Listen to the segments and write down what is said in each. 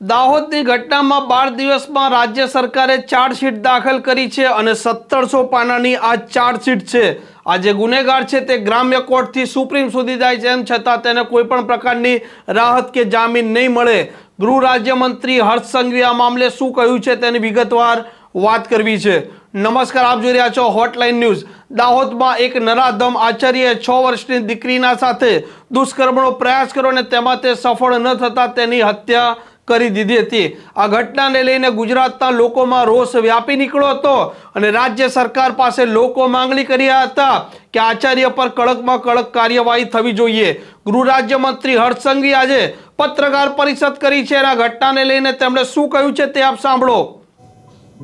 દાહોદની ઘટનામાં બાર દિવસમાં રાજ્ય સરકારે ચાર્જશીટ દાખલ કરી છે અને સત્તરસો પાનાની આ ચાર્જશીટ છે. આ જે ગુનેગાર છે તે ગ્રામ્ય કોર્ટથી સુપ્રીમ સુધી જાય છે એમ છતાં તેને કોઈ પણ પ્રકારની રાહત કે જામીન નહીં મળે. ગૃહ રાજ્યમંત્રી હર્ષ સંઘવી આ મામલે શું કહ્યું છે તેની વિગતવાર વાત કરવી છે. નમસ્કાર, આપ જોઈ રહ્યા છો હોટલાઇન ન્યૂઝ દાહોદમાં એક નરાધમ આચાર્યએ છ વર્ષની દીકરીના સાથે દુષ્કર્મનો પ્રયાસ કર્યો અને તેમાં તે સફળ ન થતાં તેની હત્યા કરી દીધી હતી. આ ઘટનાને લઈને ગુજરાતના લોકોમાં રોષ વ્યાપી નીકળ્યો હતો અને રાજ્ય સરકાર પાસે લોકો માંગણી કર્યા હતા કે આચાર્ય પર કડકમાં કડક કાર્યવાહી થવી જોઈએ. ગૃહ રાજ્યમંત્રી હર્ષ સંઘવી આજે પત્રકાર પરિષદ કરી છે અને આ ઘટનાને લઈને તેમણે શું કહ્યું છે તે આપ સાંભળો.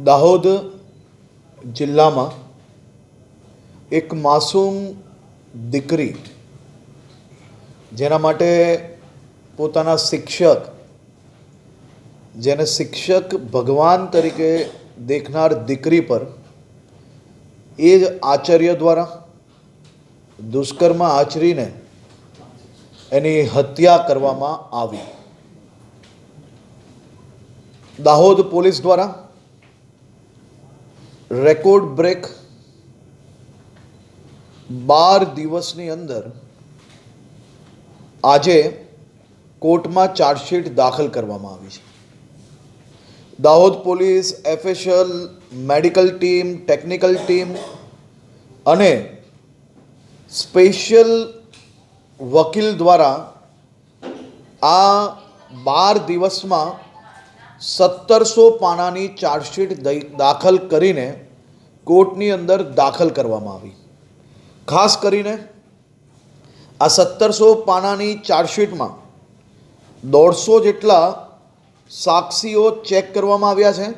દાહોદ જિલ્લામાં એક માસૂમ દીકરી, જેના માટે પોતાના શિક્ષક જેને શિક્ષક ભગવાન તરીકે દેખનાર દીકરી પર એ જ આચાર્ય દ્વારા દુષ્કર્મ આચરીને એની હત્યા કરવામાં આવી. દાહોદ પોલીસ દ્વારા રેકોર્ડ બ્રેક બાર દિવસની અંદર આજે કોર્ટમાં ચાર્જશીટ દાખલ કરવામાં આવી છે. Dahod police official medical team, technical team અને સ્પેશિયલ વકીલ દ્વારા આ બાર દિવસમાં સત્તરસો પાનાની ચાર્જશીટ દાખલ કરીને કોર્ટની અંદર દાખલ કરવામાં આવી. ખાસ કરીને આ સત્તરસો પાનાની ચાર્જશીટમાં દોઢસો જેટલા સાક્ષીઓ ચેક કરવામાં આવ્યા છે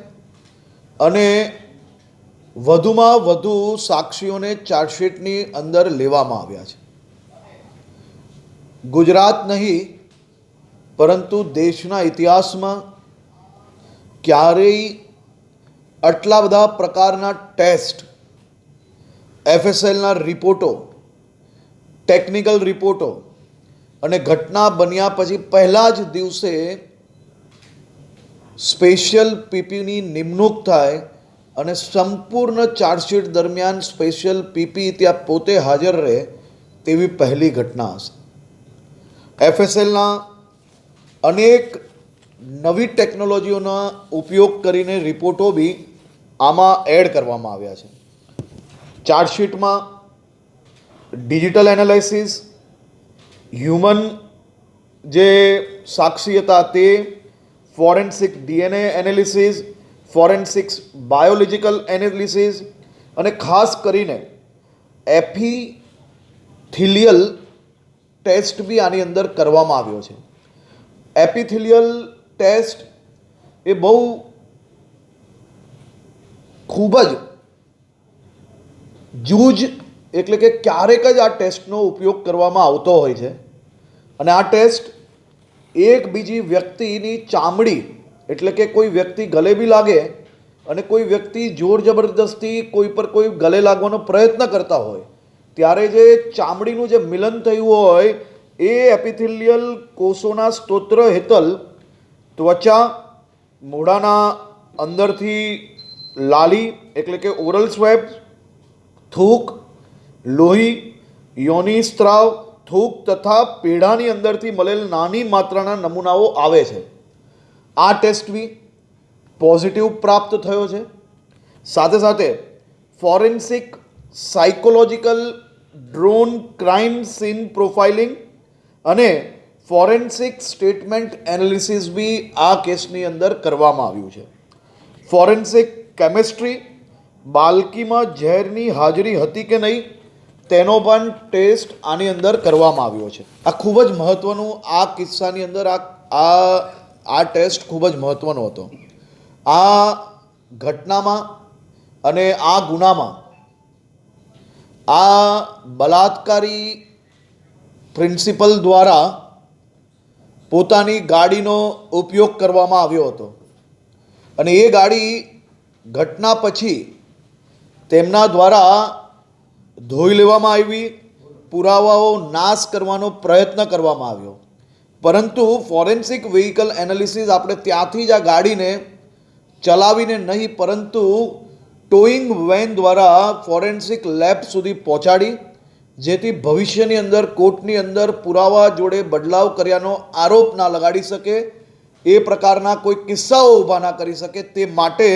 અને વધુમાં વધુ સાક્ષીઓને ચાર્જશીટની અંદર લેવામાં આવ્યા છે. ગુજરાત નહીં, પરંતુ દેશના ઇતિહાસમાં ક્યારેય આટલા બધા પ્રકારના ટેસ્ટ, એફએસએલના રિપોર્ટો, ટેકનિકલ રિપોર્ટો અને ઘટના બન્યા પછી પહેલા જ દિવસે સ્પેશિયલ પીપીની નિમણૂક થાય અને સંપૂર્ણ ચાર્જશીટ દરમિયાન સ્પેશિયલ પીપી ત્યાં પોતે હાજર રહે તેવી પહેલી ઘટના હશે. એફએસએલના અનેક નવી ટેકનોલોજીઓના ઉપયોગ કરીને રિપોર્ટો બી આમાં એડ કરવામાં આવ્યા છે. ચાર્જશીટમાં ડિજિટલ એનાલિસિસ, હ્યુમન જે સાક્ષી હતા તે forensic DNA analysis, forensics biological analysis અને ખાસ કરીને એપીથિલિયલ ટેસ્ટ બી આની અંદર કરવામાં આવ્યો છે. એપિથિલિયલ ટેસ્ટ એ બહુ ખૂબ જ જૂજ એટલે કે ક્યારેક જ આ ટેસ્ટનો ઉપયોગ કરવામાં આવતો હોય છે. અને આ ટેસ્ટ એક બીજી વ્યક્તિની ચામડી, એટલે કે કોઈ વ્યક્તિ ગલે બી લાગે અને કોઈ વ્યક્તિ જોર જબરદસ્તી કોઈ પર કોઈ ગલે લાગવાનો પ્રયત્ન કરતા હોય, ત્યારે જે ચામડીનું જે મિલન થયું હોય, એ એપિથિલિયલ કોષોના સ્તોત્ર હેતલ ત્વચા મોઢાના અંદરથી લાલી, એટલે કે ઓરલ સ્વેબ થૂક, લોહી, યોની સ્ત્રાવ થૂક તથા પેઢાની અંદરથી મળેલ નાની માત્રાના નમૂનાઓ આવે છે. આ ટેસ્ટ બી પોઝિટિવ પ્રાપ્ત થયો છે. સાથે સાથે forensic psychological drone crime scene profiling અને ફોરેન્સિક સ્ટેટમેન્ટ એનાલિસિસ બી આ કેસની અંદર કરવામાં આવ્યું છે. ફોરેન્સિક કેમેસ્ટ્રી બાલકીમાં ઝેરની હાજરી હતી કે નહીં તેનો પણ ટેસ્ટ આની અંદર કરવામાં આવ્યો છે. આ ખૂબ જ મહત્ત્વનું આ કિસ્સાની અંદર આ આ આ ટેસ્ટ ખૂબ જ મહત્ત્વનો હતો. આ ઘટનામાં અને આ ગુનામાં આ બલાત્કારી પ્રિન્સિપલ દ્વારા પોતાની ગાડીનો ઉપયોગ કરવામાં આવ્યો હતો. અને એ ગાડી ઘટના પછી તેમના દ્વારા ધોઈ લેવામાં આવી, પુરાવાઓ નાશ કરવાનો પ્રયત્ન કરવામાં આવ્યો. પરંતુ ફોરેન્સિક વ્હીકલ એનાલિસિસ આપણે ત્યાંથી જ આ ગાડીને ચલાવીને નહીં, પરંતુ ટોઈંગ વેન દ્વારા ફોરેન્સિક લેબ સુધી પહોંચાડી, જેથી ભવિષ્યની અંદર, કોર્ટની અંદર પુરાવા જોડે બદલાવ કર્યાનો આરોપ ના લગાડી શકે, એ પ્રકારના કોઈ કિસ્સાઓ ઊભા ના કરી શકે, તે માટે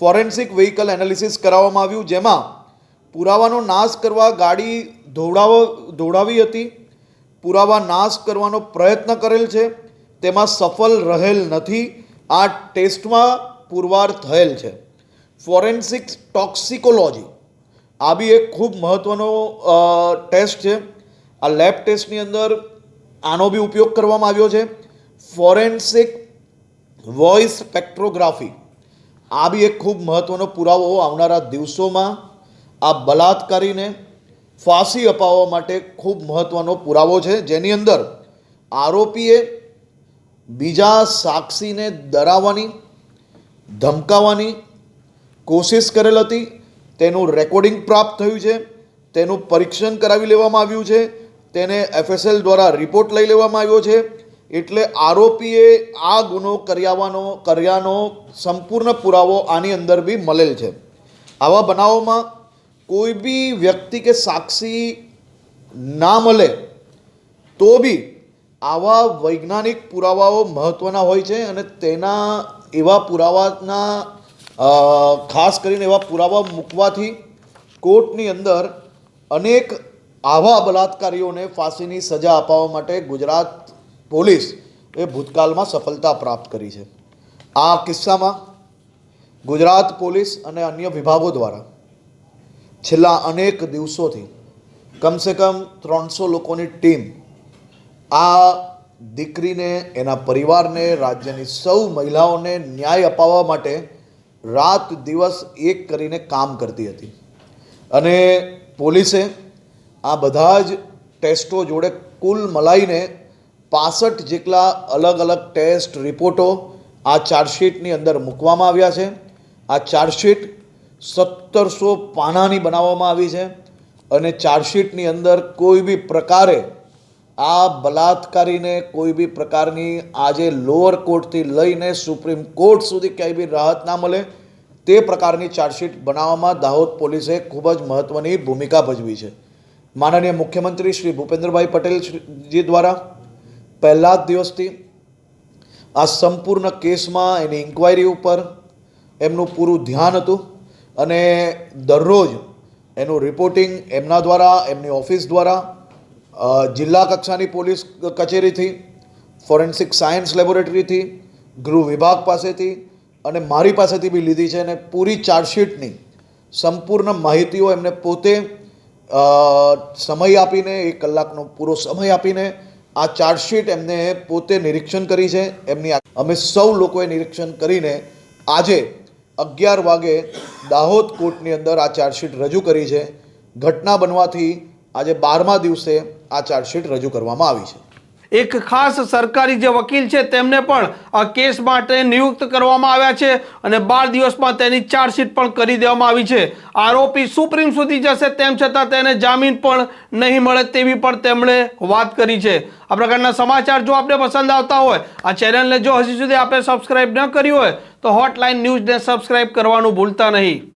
ફોરેન્સિક વ્હીકલ એનાલિસિસ કરાવવામાં આવ્યું, જેમાં પુરાવાનો નાશ કરવા ગાડી ધોવડાવ, ધોવડાવી હતી. પુરાવા નાશ કરવાનો પ્રયત્ન કરેલ છે. તેમાં સફળ રહેલ નથી. આ ટેસ્ટમાં પુરવાર થયેલ છે. Forensic toxicology. આ બી એક ખૂબ મહત્ત્વનો ટેસ્ટ છે. આ લેબ ટેસ્ટની અંદર આનો બી ઉપયોગ કરવામાં આવ્યો છે. Forensic voice spectrography. આ બી એક ખૂબ મહત્ત્વનો પુરાવો આવનારા દિવસોમાં આ બલાત્કારીને ફાંસી અપાવવા માટે ખૂબ મહત્ત્વનો પુરાવો છે. જેની અંદર આરોપીએ બીજા સાક્ષીને ડરાવવાની, ધમકાવવાની કોશિશ કરેલ હતી. તેનું રેકોર્ડિંગ પ્રાપ્ત થયું છે. તેનું પરીક્ષણ કરાવી લેવામાં આવ્યું છે. તેને એફએસએલ દ્વારા રિપોર્ટ લઈ લેવામાં આવ્યો છે. એટલે આરોપીએ આ ગુનો કર્યાવાનો, કર્યાનો સંપૂર્ણ પુરાવો આની અંદર બી મળેલ છે. આવા બનાવોમાં કોઈ બી વ્યક્તિ કે સાક્ષી ના મળે તો બી આવા વૈજ્ઞાનિક પુરાવાઓ મહત્ત્વના હોય છે અને તેના એવા પુરાવાના ખાસ કરીને એવા પુરાવા મૂકવાથી કોર્ટની અંદર અનેક આવા બલાત્કારીઓને ફાંસીની સજા અપાવવા માટે ગુજરાત પોલીસ એ ભૂતકાળમાં સફળતા પ્રાપ્ત કરી છે આ કિસ્સામાં ગુજરાત પોલીસ અને અન્ય વિભાગો દ્વારા છેલ્લા અનેક દિવસોથી કમસે કમ ત્રણસો લોકોની ટીમ આ દીકરીને, એના પરિવારને, રાજ્યની સૌ મહિલાઓને ન્યાય અપાવવા માટે રાત દિવસ એક કરીને કામ કરતી હતી. અને પોલીસે આ બધા જ ટેસ્ટો જોડે કુલ મલાઈને પાસઠ જેટલા અલગ અલગ ટેસ્ટ રિપોર્ટો આ ચાર્જશીટની અંદર મૂકવામાં આવ્યા છે. આ ચાર્જશીટ સત્તરસો પાનાની બનાવવામાં આવી છે અને ચાર્જશીટની અંદર કોઈ બી પ્રકારે આ બલાત્કારીને કોઈ બી પ્રકારની આજે લોઅર કોર્ટથી લઈને સુપ્રીમ કોર્ટ સુધી ક્યાંય બી રાહત ના મળે તે પ્રકારની ચાર્જશીટ બનાવવામાં દાહોદ પોલીસે ખૂબ જ મહત્ત્વની ભૂમિકા ભજવી છે. માનનીય મુખ્યમંત્રી શ્રી ભૂપેન્દ્રભાઈ પટેલજી દ્વારા પહેલા જ દિવસથી આ સંપૂર્ણ કેસમાં એની ઇન્ક્વાયરી ઉપર એમનું પૂરું ધ્યાન હતું. અને દરરોજ એનું રિપોર્ટિંગ એમના દ્વારા, એમની ઓફિસ દ્વારા જિલ્લા કક્ષાની પોલીસ કચેરીથી ફોરેન્સિક સાયન્સ લેબોરેટરીથી ગૃહ વિભાગ પાસેથી અને મારી પાસેથી બી લીધી છે અને પૂરી ચાર્જશીટની સંપૂર્ણ માહિતીઓ એમને પોતે સમય આપીને, એક કલાકનો પૂરો સમય આપીને આ ચાર્જશીટ એમને પોતે નિરીક્ષણ કરી છે. એમની અમે સૌ લોકોએ નિરીક્ષણ કરીને આજે અગિયાર વાગે દાહોદ કોર્ટની અંદર આ ચાર્જશીટ રજૂ કરી છે. ઘટના બનવાથી આજે બારમા દિવસે આ ચાર્જશીટ રજૂ કરવામાં આવી છે. એક ખાસ સરકારી જે વકીલ છે, તેમને પણ આ કેસ માટે નિયુક્ત કરવામાં આવ્યા છે અને બાર દિવસમાં તેની ચાર્જશીટ પણ કરી દેવામાં આવી છે. આરોપી સુપ્રીમ સુધી જશે તેમ છતાં તેને જામીન પણ નહીં મળે તેવી પણ તેમણે વાત કરી છે. આ પ્રકારના સમાચાર જો આપને પસંદ આવતા હોય, આ ચેનલને જો હજી સુધી આપણે સબસ્ક્રાઈબ ન કર્યું હોય, તો હોટલાઇન ન્યૂઝને સબસ્ક્રાઈબ કરવાનું ભૂલતા નહીં.